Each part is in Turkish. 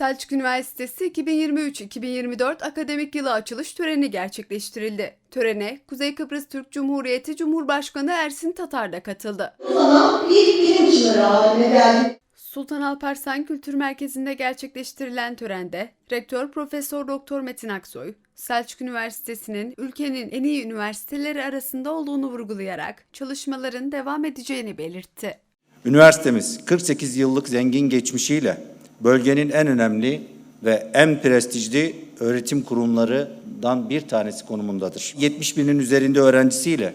Selçuk Üniversitesi 2023-2024 akademik yılı açılış töreni gerçekleştirildi. Törene Kuzey Kıbrıs Türk Cumhuriyeti Cumhurbaşkanı Ersin Tatar da katıldı. Sana bir bilim çınarı haline geldi. Sultan Alparslan Kültür Merkezi'nde gerçekleştirilen törende Rektör Profesör Doktor Metin Aksoy, Selçuk Üniversitesi'nin ülkenin en iyi üniversiteleri arasında olduğunu vurgulayarak çalışmaların devam edeceğini belirtti. Üniversitemiz 48 yıllık zengin geçmişiyle bölgenin en önemli ve en prestijli öğretim kurumlarından bir tanesi konumundadır. 70 binin üzerinde öğrencisiyle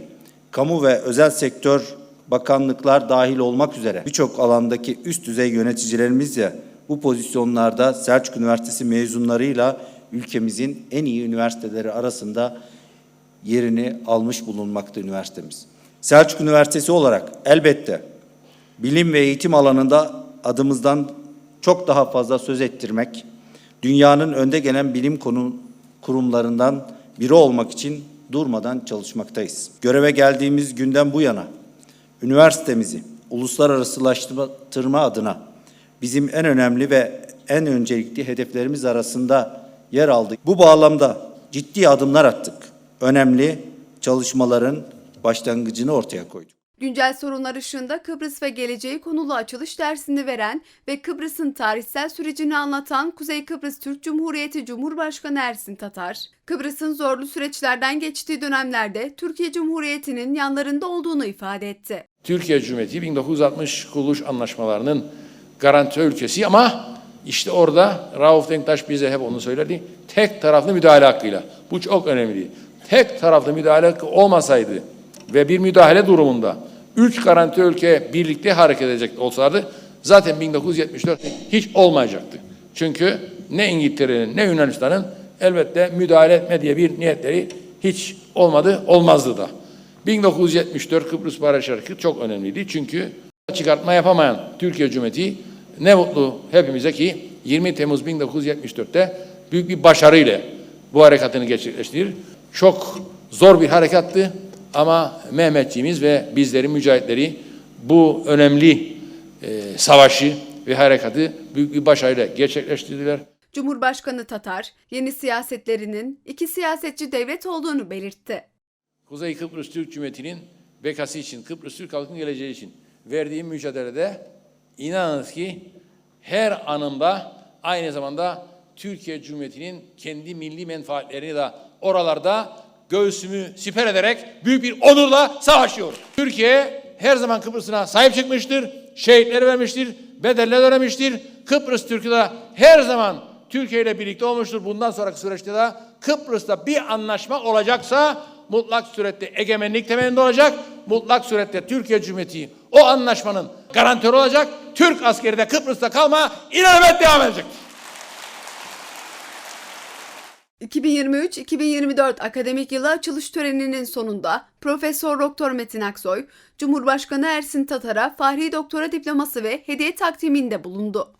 kamu ve özel sektör bakanlıklar dahil olmak üzere birçok alandaki üst düzey yöneticilerimizle bu pozisyonlarda Selçuk Üniversitesi mezunlarıyla ülkemizin en iyi üniversiteleri arasında yerini almış bulunmakta üniversitemiz. Selçuk Üniversitesi olarak elbette bilim ve eğitim alanında adımızdan çok daha fazla söz ettirmek, dünyanın önde gelen bilim konu kurumlarından biri olmak için durmadan çalışmaktayız. Göreve geldiğimiz günden bu yana üniversitemizi uluslararasılaştırma adına bizim en önemli ve en öncelikli hedeflerimiz arasında yer aldık. Bu bağlamda ciddi adımlar attık. Önemli çalışmaların başlangıcını ortaya koyduk. Güncel sorunlar ışığında Kıbrıs ve geleceği konulu açılış dersini veren ve Kıbrıs'ın tarihsel sürecini anlatan Kuzey Kıbrıs Türk Cumhuriyeti Cumhurbaşkanı Ersin Tatar, Kıbrıs'ın zorlu süreçlerden geçtiği dönemlerde Türkiye Cumhuriyeti'nin yanlarında olduğunu ifade etti. Türkiye Cumhuriyeti 1960 kuruluş anlaşmalarının garanti ülkesi ama işte orada Rauf Denktaş bize hep onu söylerdi. Tek taraflı müdahale hakkıyla. Bu çok önemli. Tek taraflı müdahale hakkı olmasaydı ve bir müdahale durumunda üç garanti ülke birlikte hareket edecek olsaydı zaten 1974 hiç olmayacaktı. Çünkü ne İngiltere'nin ne Yunanistan'ın elbette müdahale etme diye bir niyetleri hiç olmadı, olmazdı da. 1974 Kıbrıs Barış Harekatı çok önemliydi. Çünkü çıkartma yapamayan Türkiye Cumhuriyeti ne mutlu hepimize ki 20 Temmuz 1974'te büyük bir başarıyla bu harekatını gerçekleştirir. Çok zor bir harekattı ama Mehmetçiğimiz ve bizlerin mücahitleri bu önemli e, savaşı ve harekatı büyük bir başarıyla gerçekleştirdiler. Cumhurbaşkanı Tatar, yeni siyasetlerinin iki siyasetçi devlet olduğunu belirtti. Kuzey Kıbrıs Türk Cumhuriyeti'nin bekası için, Kıbrıs Türk halkının geleceği için verdiğim mücadelede inanınız ki her anımda aynı zamanda Türkiye Cumhuriyeti'nin kendi milli menfaatlerini de oralarda göğsümü siper ederek büyük bir onurla savaşıyorum. Türkiye her zaman Kıbrıs'ına sahip çıkmıştır, şehitleri vermiştir, bedeller ödemiştir. Kıbrıs Türk'ü de her zaman Türkiye ile birlikte olmuştur. Bundan sonraki süreçte de Kıbrıs'ta bir anlaşma olacaksa mutlak surette egemenlik temelinde olacak. Mutlak surette Türkiye Cumhuriyeti o anlaşmanın garantörü olacak. Türk askeri de Kıbrıs'ta kalma inanımet devam edecek. 2023-2024 akademik yılı açılış töreninin sonunda Profesör Doktor Metin Aksoy, Cumhurbaşkanı Ersin Tatar'a Fahri Doktora diploması ve hediye takdiminde bulundu.